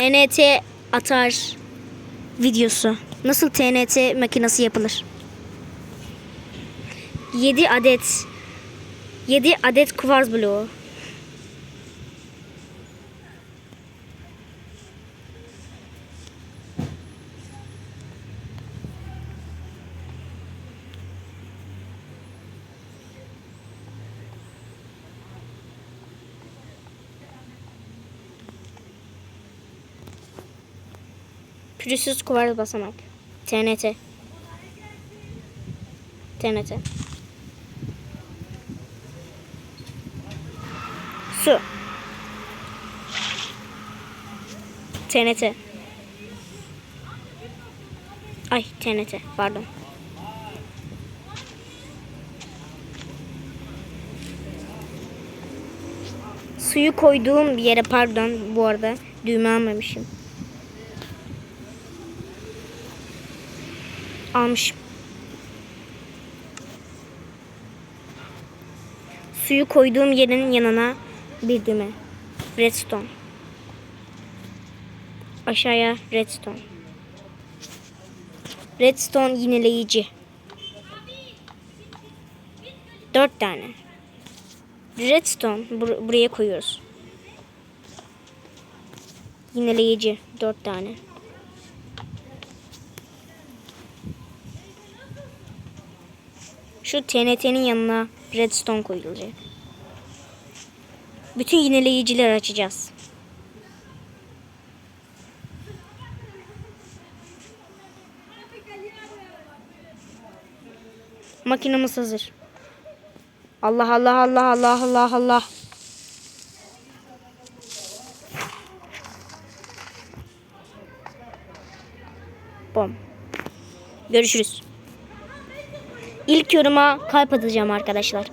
TNT atar videosu. Nasıl TNT makinesi yapılır? 7 adet 7 adet kuvars bloğu. Pürüzsüz kuvars basamak. TNT. TNT. Su. TNT. Ay TNT pardon. Suyu koyduğum bir yere pardon bu arada düğme almamışım. Almışım. Suyu koyduğum yerin yanına bir düğme. Redstone. Aşağıya redstone. Redstone yineleyici. Dört tane. Redstone bur- buraya koyuyoruz. Yineleyici dört tane. Şu TNT'nin yanına redstone koyulacak. Bütün yineleyicileri açacağız. Makinemiz hazır. Allah Allah Allah Allah Allah Allah. Bom. Görüşürüz. İlk yoruma kalp atacağım arkadaşlar.